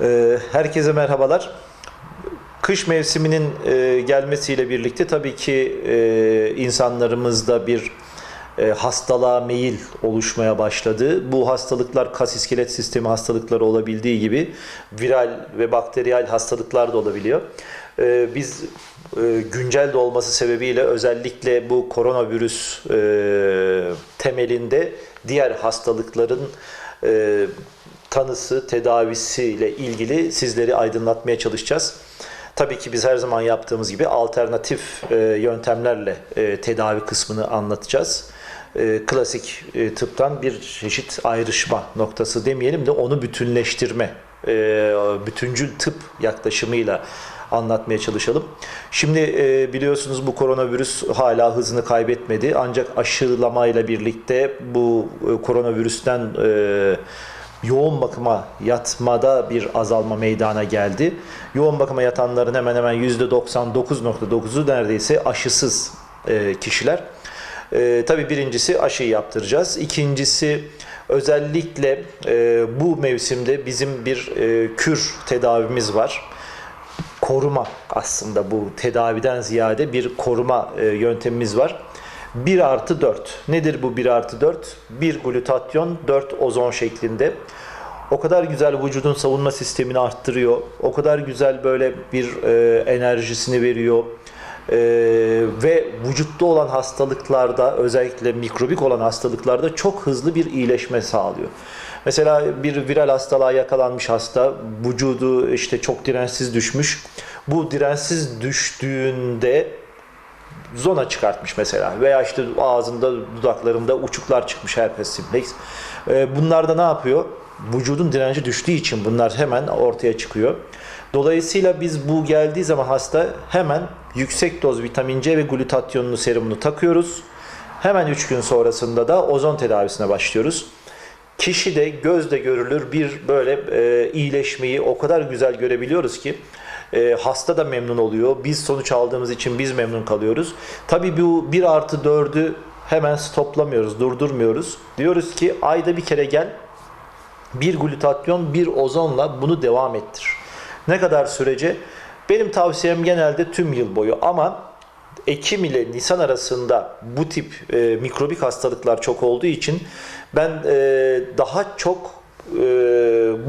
Ee, Herkese merhabalar. Kış mevsiminin e, gelmesiyle birlikte tabii ki e, insanlarımızda bir e, hastalığa meyil oluşmaya başladı. Bu hastalıklar kas iskelet sistemi hastalıkları olabildiği gibi viral ve bakteriyel hastalıklar da olabiliyor. E, Biz güncel de olması sebebiyle özellikle bu koronavirüs temelinde diğer hastalıkların e, tanısı, tedavisiyle ilgili sizleri aydınlatmaya çalışacağız. Tabii ki biz her zaman yaptığımız gibi alternatif e, yöntemlerle e, tedavi kısmını anlatacağız. E, klasik e, tıptan bir çeşit ayrışma noktası demeyelim de onu bütünleştirme, e, bütüncül tıp yaklaşımıyla anlatmaya çalışalım. Şimdi e, biliyorsunuz bu koronavirüs hala hızını kaybetmedi. Ancak aşılamayla birlikte bu e, koronavirüsten e, yoğun bakıma yatmada bir azalma meydana geldi. Yoğun bakıma yatanların hemen hemen %99.9'u neredeyse aşısız kişiler. Tabii birincisi aşıyı yaptıracağız. İkincisi özellikle e, bu mevsimde bizim bir e, kür tedavimiz var koruma aslında bu tedaviden ziyade bir koruma e, yöntemimiz var. 1 artı 4. Nedir bu 1 artı 4? 1 glutatyon, 4 ozon şeklinde. O kadar güzel vücudun savunma sistemini arttırıyor. O kadar güzel böyle bir e, enerjisini veriyor. E, ve vücutta olan hastalıklarda özellikle mikrobik olan hastalıklarda çok hızlı bir iyileşme sağlıyor. Mesela bir viral hastalığa yakalanmış hasta vücudu işte çok dirençsiz düşmüş. Bu dirençsiz düştüğünde zona çıkartmış mesela veya işte ağzında dudaklarında uçuklar çıkmış herpes simplex. Ee, Bunlar da ne yapıyor? Vücudun direnci düştüğü için bunlar hemen ortaya çıkıyor. Dolayısıyla biz bu geldiği zaman hasta hemen yüksek doz vitamin C ve glutatyonlu serumunu takıyoruz. Hemen 3 gün sonrasında da ozon tedavisine başlıyoruz. Kişide gözle görülür bir böyle e, iyileşmeyi o kadar güzel görebiliyoruz ki e, hasta da memnun oluyor. Biz sonuç aldığımız için biz memnun kalıyoruz. Tabii bu 1 artı 4'ü hemen stoplamıyoruz, durdurmuyoruz. Diyoruz ki ayda bir kere gel, bir glutatyon, bir ozonla bunu devam ettir. Ne kadar sürece? Benim tavsiyem genelde tüm yıl boyu ama Ekim ile Nisan arasında bu tip e, mikrobik hastalıklar çok olduğu için ben e, daha çok e,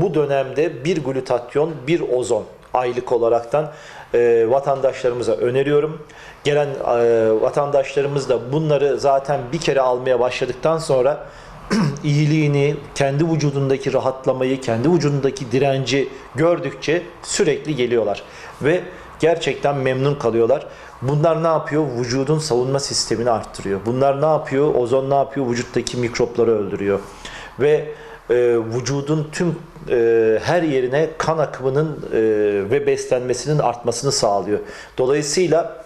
bu dönemde bir glutatyon, bir ozon aylık olaraktan e, vatandaşlarımıza öneriyorum. Gelen e, vatandaşlarımız da bunları zaten bir kere almaya başladıktan sonra iyiliğini, kendi vücudundaki rahatlamayı, kendi vücudundaki direnci gördükçe sürekli geliyorlar ve gerçekten memnun kalıyorlar. Bunlar ne yapıyor? Vücudun savunma sistemini arttırıyor. Bunlar ne yapıyor? Ozon ne yapıyor? Vücuttaki mikropları öldürüyor. Ve e, vücudun tüm e, her yerine kan akımının e, ve beslenmesinin artmasını sağlıyor. Dolayısıyla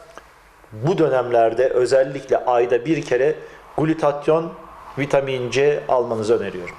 bu dönemlerde özellikle ayda bir kere glutatyon, vitamin C almanızı öneriyorum.